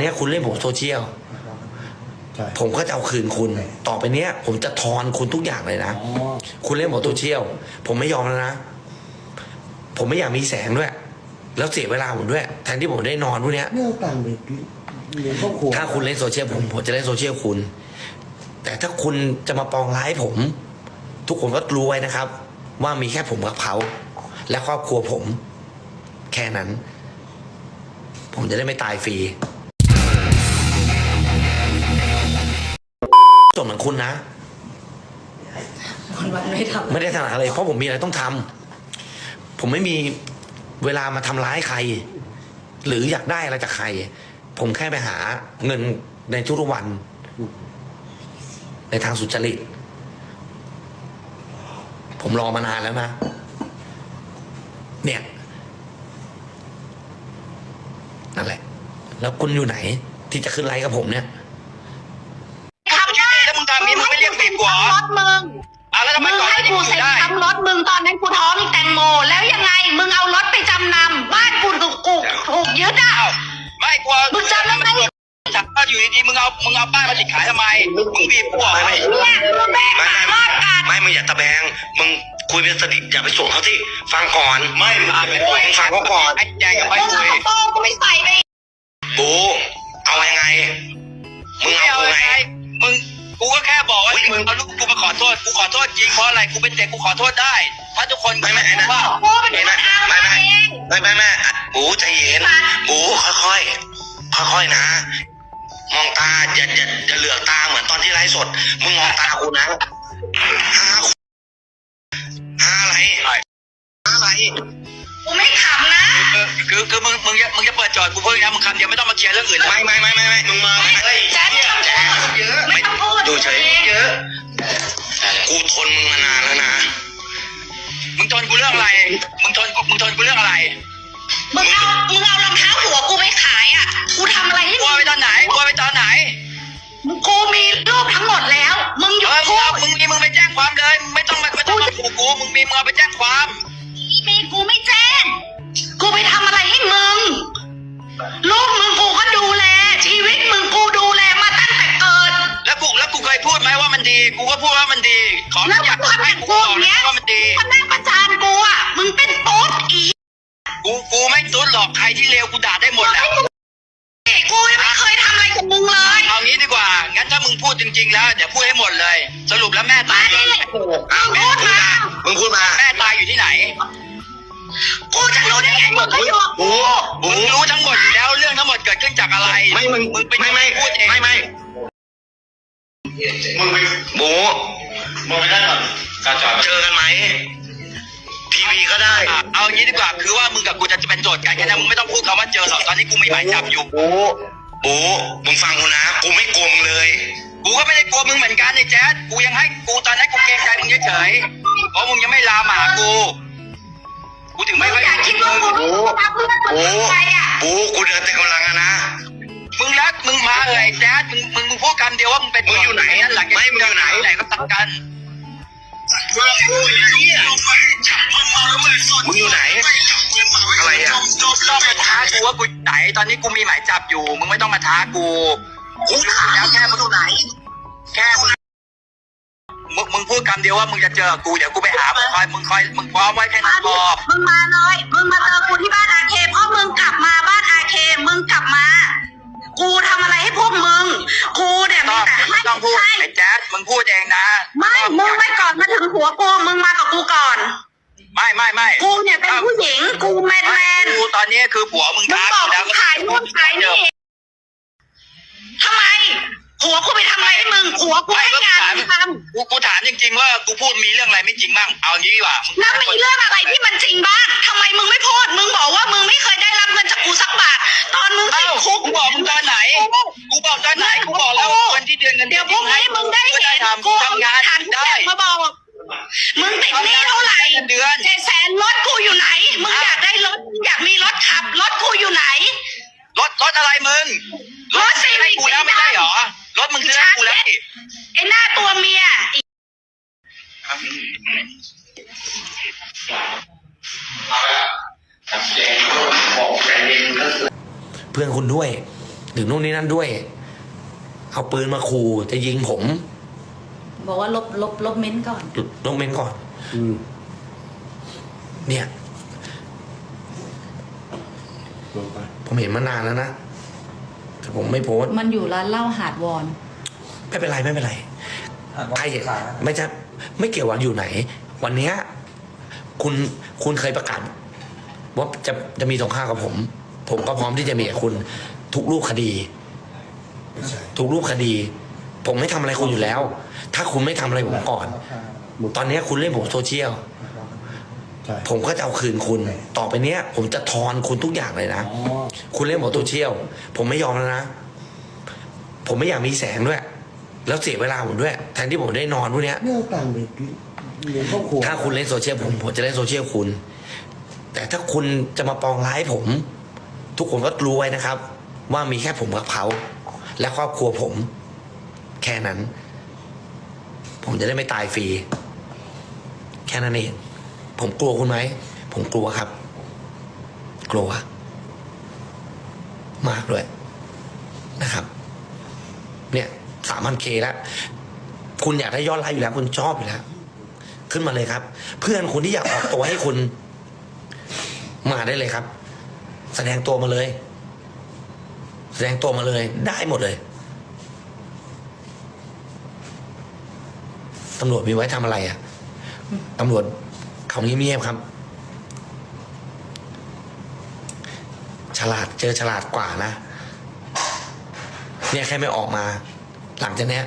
เนี้ยคุณเล่นผมโซเชียล ใช่ ผมก็จะเอาคืนคุณ ต่อไปเนี้ย ผมจะทอนคุณทุกอย่างเลยนะ อ๋อคุณเล่นผมโซเชียล ผมไม่ยอมแล้วนะ ผมไม่อยากมีแสงด้วย แล้วเสียเวลาผมด้วย แทนที่ผมได้นอนพวกเนี้ยเนี่ยเอาตังค์ไปเลี้ยงครอบครัวถ้าคุณเล่นโซเชียลผมผมจะเล่นโซเชียลคุณ แต่ถ้าคุณจะมาปองร้ายผม ทุกคนก็รู้ไว้นะครับ ว่ามีแค่ผมกับเขา และครอบครัวผม แค่นั้น ผมจะได้ไม่ตายฟรี ส่วนเหมือนคุณนะคนวันไม่ทำไม่ได้ถนัดอะไรเพราะผมมีอะไรต้องทำผมไม่มีเวลามาทำร้ายใคร หรืออยากได้อะไรจากใคร ผมแค่ไปหาเงินในทุกๆวัน ในทางสุจริต ผมรอมานานแล้วนะ เนี่ยนั่นแหละ แล้วคุณอยู่ไหนที่จะขึ้นไลฟ์กับผมเนี่ย ทำได้แล้วมึงทำนี้มึงไม่เรียก บีบกูเหรอรถมึงอะแล้วทำไมมึงก่อนหให้น้านี้กูกูอเซ็ยู่นได้ทำรถมึงตอนนั้นกูท้องอีแตงโม แล้วยังไงมึงเอารถไปจำนำบ้านกูถูกกูถูกยึดอะ อ้าวไม่กลัวมึงจำได้ไหม จับว่าอยู่ดีๆมึงเอามึงเอาป้ายมาติดขายทำไมมึงบีบกูเหรอไม่ไม่เนี่ยกูแม่งไม่หาไม่รอดกันไม่ มึงอย่าตะแบง มึงคุยเป็นสติอย่าไปสวนเขาที่ฟังก่อน ไม่มึงเอาไปคุยมึงฟังเขาก่อน ไอ้แจงกับไอ้มึงคุเอายกระโปรงกูไม่ใส่ไปบูเอายังไง มึงไม่เอาเอากูไงไงมึง กูก็แค่บอกว่าอุ๊ยมึงเอาลูกกูมาขอโทษ กูขอโทษจริงเพราะอะไร กูเป็นเด็กกูขอโทษได้ ถ้าทุกคนไม่ไม่ไอ้นะว่ากูเป็นคนเอาไม่มาไม่เองไม่ไม่ไม่อะบูใจเย็นบูค่อยๆค่อยๆนะ มองตาอย่าอย่าอย่าเหลือกตาเหมือนตอนที่ไลฟ์สด มึงมองตากูนะห้าห้าอะไรห้าอะไรกูไม่ขำนะคือคือคือมึงมึงอย่ามึงจะเปิดจอดกูเพิ่งนะมึงคำเดียวไม่ต้องมาเคลียร์เรื่องอื่นนะไม่ไม่ไม่ไม่ไม่มึงมาไม่ไม่แจ๊ดแจ๊คเยอะไม่ต้องพู ดดูเฉยเยอะ กูทนมึงมานานแล้วนะ มึงทนกูเรื่องอะไร มึงทนกูมึงทนกูเรื่องอะไร มึงเอามึงเอารองเท้าหัวกูไปขายอะ กูทำอะไรให้กลัวมึงไปตอนไหนกลัวไปตอนไหนกูมีรูปทั้งหมดแล้ว มึงหยุเอดอมึงพูเอาดมึงมีมึงไปแจ้งความเลย มึงไม่ต้องมาไม่ต้องมาขู่กู มึงมีมึงเอาไปแจ้งความ มีกูไม่แจ้ง กูไปทำอะไรให้มึงลูกมึง เคยพูดไหมว่ามันดี กูก็พูดว่ามันดี ขอแล้วอยากมึงทำให้แบบกูกูบอกเนี้ยนะว่ามันดีมานั่งประจานกูอะ มึงเป็นโป๊ดอี กูกูไม่ตุ้นหรอกใครที่เลวกูด่าได้หมดแหละกูยังไม่เคยทำอะไรกับมึงเลย เอางี้ดีกว่า งั้นถ้ามึงพูดจริง ๆ แล้วเดี๋ยวพูดให้หมดเลย สรุปแล้วแม่ตายอยู่ที่ไหนอ้าวมึงพูดมา มึงพูดมา แม่ตายอยู่ที่ไหน กูจะรู้ได้ไงมึงก็อยู่กับกูมึงรู้ทั้งหมดอยู่แล้วเรื่องทั้งหมดเกิดขึ้นจากอะไร ไม่มึงมึงเป็นไม่ไม่พูดเองไม่ไม่ มึงไปบูมึงไปได้ก่อนการจอดเจอกันไหมทีวีก็ได้อะเอางี้ดีกว่าคือว่ามึงกับกูจะเป็นโจทย์กันแค่นั้นมึงไม่ต้องพูดคำว่าเจอหรอกตอนนี้กูมีหมายจับอยู่บูบูมึงฟังกูนะ กูไม่โกงเลย กูก็ไม่ได้กลัวมึงเหมือนกันไอ้แจ๊ดกูยังให้กูตอนนั้นกูเกรงใจมึงเฉยๆเพราะมึงยังไม่ลาหมากู กูถึงไม่งค่อยอยากคิดว่ากูทำเพื่อนคนบูบูกูเดินเต็มกำลังอะนะ มึงรักมึงมาเลยไอ้แจ๊ดมึงมึงมึงพูดคำเดียวว่ามึงเป็นมึงอยู่ไหนนั่นหลังจากไม่มึงอยู่ไหนไหนก็ตัดกันมึงอยู่ไหน อะไรอะต้องมาท้ากูว่ากูอยู่ไหน ตอนนี้กูมีหมายจับอยู่ มึงไม่ต้องมาท้ากูกูถามแล้วแค่มึงอยู่ไหน แค่มึงมึงมึงพูดคำเดียวว่ามึงจะเจอกูเดี๋ยวกูไปหามึงคอยมึงคอยมึงพร้อมไว้แค่มานั้นพดิอมึงมาเลย มึงมาเจอกูที่บ้านอาเคเพราะมึงกลับมาบ้านอาเคมึงกลับมา กูทำอะไรให้พวกมึง กูเนี่ยมีต้องแต่ให้ไม่ต้องพูดให้ไอ้แจ๊ดมึงพูดเองนะไม่มึงไม่ก่อนมาถึงหัวกูมึงมากับกูก่อน ไม่ไม่ไม่กูเนี่ยเป็นผู้หญิงกูแมนแมนกูตอนนี้คือผัวมึงมึงท้าบอกกูแล้วกูขายนู่นขายนี่ทำไมหัวกูไปทำอะไรให้มึงหัวกูให้งานมึงทำ กูกูถามจริงๆว่ากูพูดมีเรื่องอะไรไม่จริงบ้างเอางี้ดีกว่ามึงแล้วมีเรื่องอะไรที่มันจริงบ้างทำไมมึงไม่พูด มึงบอกว่ามึงไม่เคยได้รับเงินจากกูสักบาท ตอนมึงติเอ้าดคุกกูบอกมึงตอนไหน กูบอกตอนไหนกูบอกแล้ววันที่เดือนเงินเดี๋ยวพรุ่งนี้มึงได้กูเห็นทำกูกูทำงานถามได้มาบอกมึงติดหนี้เท่าไหร่เดือนเจ็ดแสนรถกูอยู่ไหน มึงอยากได้รถมึงอยากมีรถขับ รถกูอยู่ไหน รถรถอะไรมึง รถ Civic ให้กูแล้วไม่ใช่เหรอ รถมึงซื้อให้กูแล้วนี่ ไอ้หน้าตัวเมีย เจ๊บอกใจเย็นก็คือ เพื่อนคุณด้วยถึงนู่นนี่นั่นด้วย เอาปืนมาขู่จะยิงผมบอกว่าลบลบลบเม้นต์ก่อนลงเมนก่อน อืมเนี่ย ลงไปผมเห็นมานานแล้วนะแต่ผมไม่โพสต์มันอยู่ร้านเหล้าหาดวอนไม่เป็นไรไม่เป็นไร ใครไม่ใช่ไม่เกี่ยวว่าอยู่ไหน วันเนี้ยคุณคุณเคยประกาศว่าจะจะมีสงครามกับผม ผมก็พร้อมที่จะมีกับคุณทุกรูปคดี ทุกรูปคดี ผมไม่ทำอะไรคุณอยู่แล้ว ถ้าคุณไม่ทำอะไรผมก่อน ตอนเนี้ยคุณเล่นผมโซเชียล ใช่ผมก็จะเอาคืนคุณ ต่อไปเนี้ย ผมจะทอนคุณทุกอย่างเลยนะ อ๋อคุณเล่นผมโซเชียล ผมไม่ยอมแล้วนะ ผมไม่อยากมีแสงด้วย แล้วเสียเวลาผมด้วย แทนที่ผมได้นอนพวกเนี้ยเนี่อาตังค์ไปเลี้ยงครอบครัวถ้าคุณเล่นโซเชียลผมผมจะเล่นโซเชียลคุณ แต่ถ้าคุณจะมาปองร้ายผม ทุกคนก็รู้ไว้นะครับ ว่ามีแค่ผมกับเขา และครอบครัวผม แค่นั้น ผมจะได้ไม่ตายฟรี แค่นั้นเองผมกลัวคุณไหม ผมกลัวครับ กลัว มากด้วยนะครับ เนี่ยสามพันเคแล้ว คุณอยากได้ยอดไลค์อยู่แล้ว คุณชอบอยู่แล้ว ขึ้นมาเลยครับ เพื่อนคุณที่อยากออกตัวให้คุณ มาได้เลยครับ แสดงตัวมาเลย แสดงตัวมาเลย ได้หมดเลยตำรวจมีไว้ทำอะไรอะตำรวจเขาเงียบๆครับ ฉลาดเจอฉลาดกว่านะ เนี่ยแค่ไม่ออกมา หลังจากเนี้ย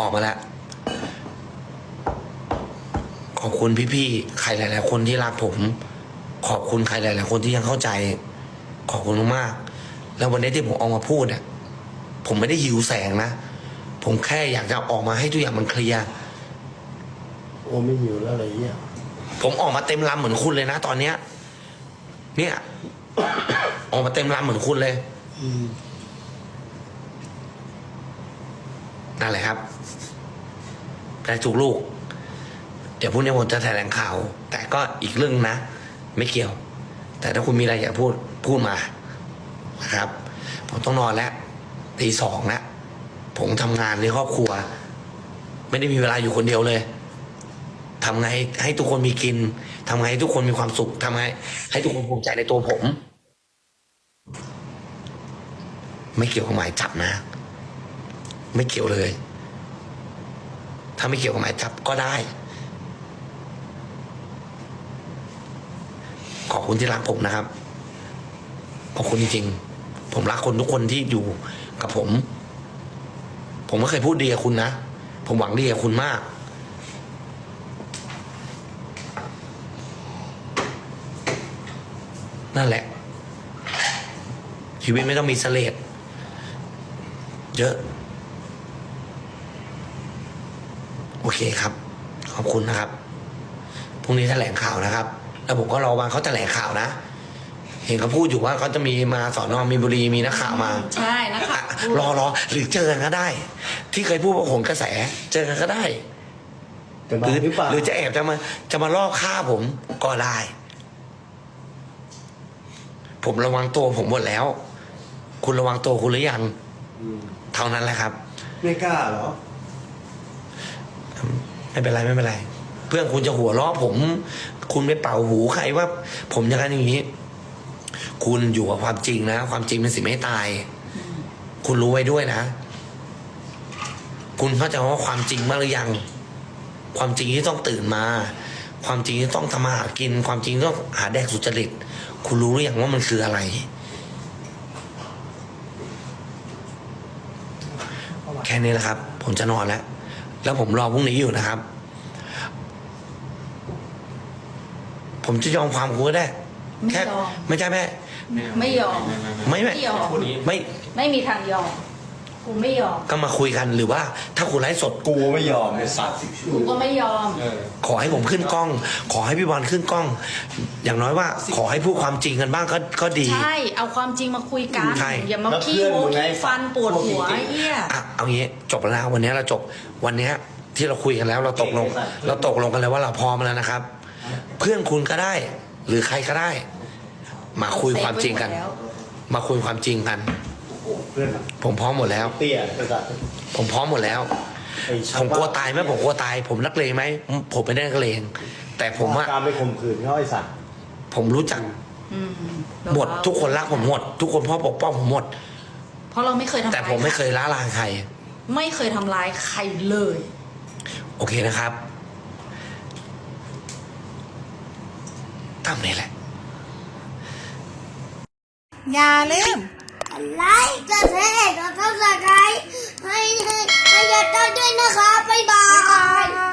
ออกมาแล้ว ขอบคุณพี่ๆ ใครหลาย ๆ คนที่รักผม ขอบคุณใครหลาย ๆ คนที่ยังเข้าใจ ขอบคุณมากๆแล้ววันนี้ที่ผมออกมาพูดเนี่ยผมไม่ได้หิวแสงนะ ผมแค่อยากจะออกมาให้ทุกอย่างมันเคลียร์ โอ้ไม่หิวแล้วอะไรเงี้ยผมออกมาเต็มลำเหมือนคุณเลยนะตอนเนี้ย เนี่ย ออกมาเต็มลำเหมือนคุณเลยอืมนั่นแหละครับได้ถูกลูก เดี๋ยวพรุ่งนี้ผมจะแถลงข่าว แต่ก็อีกเรื่องนะ ไม่เกี่ยว แต่ถ้าคุณมีอะไรอยากพูดพูดมานะครับ ผมต้องนอนแล้วตีสองแล้วผมทำงานในครอบครัว ไม่ได้มีเวลาอยู่คนเดียวเลยทำไงให้ทุกคนมีกินทำไงให้ทุกคนมีความสุขทำไงให้ทุกคนภูมิใจในตัวผม ไม่เกี่ยวกับหมายจับนะ ไม่เกี่ยวเลย ถ้าไม่เกี่ยวกับหมายจับก็ได้ ขอบคุณที่รักผมนะครับ ขอบคุณจริงๆ ผมรักคนทุกคนที่อยู่กับผม ผมไม่เคยพูดดีกับคุณนะ ผมหวังดีกับคุณมาก นั่นแหละ ชีวิตไม่ต้องมีเสลดเยอะ โอเคครับ ขอบคุณนะครับพรุ่งนี้แถลงข่าวนะครับ แล้วผมก็รอวันเขาแถลงข่าวนะ เห็นเขาพูดอยู่ว่าเขาจะมีมาสอนอมีนบุรีมีนักข่าวมาใช่นะคะอะรอรอหรือเจอกันก็ได้ ที่เคยพูดว่าโหนกระแส เจอกันก็ได้จะหมารือหรือเปล่าหรือจะแอบจะมาจะมาล่อฆ่าผมก็ได้ ผมระวังตัวผมหมดแล้ว คุณระวังตัวคุณหรือยังอืมเท่านั้นแหละครับ ไม่กล้าเหรอ ไม่เป็นไรไม่เป็นไร เพื่อนคุณจะหัวเราะผม คุณไปเป่าหูใครว่า ผมอย่างนั้นอย่างนี้ คุณอยู่กับความจริงนะ ความจริงเป็นสิ่งไม่ตาย คุณรู้ไว้ด้วยนะ คุณเข้าใจว่าความจริงมากหรือยัง ความจริงที่ต้องตื่นมา ความจริงที่ต้องทำมาหากิน ความจริงที่ต้องหาแดกสุจริต คุณรู้หรือยังว่ามันคืออะไรแค่นี้แหละครับ ผมจะนอนแล้ว แล้วผมรอพรุ่งนี้อยู่นะครับ ผมจะยอมความคุณก็ได้ไม่แค่ยอม ไม่ใช่แม่ ไม่ยอม ไม่ไม่ ไม่ยอม ไม่ไม่มีทางยอม กูไม่ยอม ก็มาคุยกันหรือว่า ถ้าคุณไลฟ์สดกูไม่ยอมไอ้สัตว์กูก็ไม่ยอม ขอให้ผมขึ้นกล้อง ขอให้พี่บอลขึ้นกล้อง อย่างน้อยว่า ขอให้พูดความจริงกันบ้างก็ก็ดี ใช่ เอาความจริงมาคุยกัน ใช่ อย่ามาขี้โม้ขี้ฟันปวดหัวไอ้เหี้ย อะเอางี้จบแล้วนะวันนี้เราจบวันนี้ที่เราคุยกันแล้วเราตกลง เราตกลงกันเลยว่าเราพร้อมแล้วนะครับ เพื่อนคุณก็ได้ หรือใครก็ได้ มาคุยความจริงกันมาคุยความจริงกัน เพื่อนอะผมพร้อมหมดแล้ว เตี้ยไอ้สัตว์ผมพร้อมหมดแล้ว ไอ้ชาผมกลัวตายไหมบ้นผมกลัวตาย ผมนักเลงไหมอืมผมไม่ได้นักเลงแต่ผมอะการไปข่มขืนเขาไอ้สัตว์ผมรู้จักอืมหมดทุกคนรักผมหมด ทุกคนพ่อปกป้องผมหมด เพราะเราไม่เคยทำร้ายแต่ผมไม่เคยล้าลานใคร ไม่เคยทำร้ายใครเลย โอเคนะครับ ตามนี้แหละ อย่าลืม ไลค์กดแชร์กดซับสไครต์ให้ให้ให้ยอดด้วยนะคะบ๊ายบาย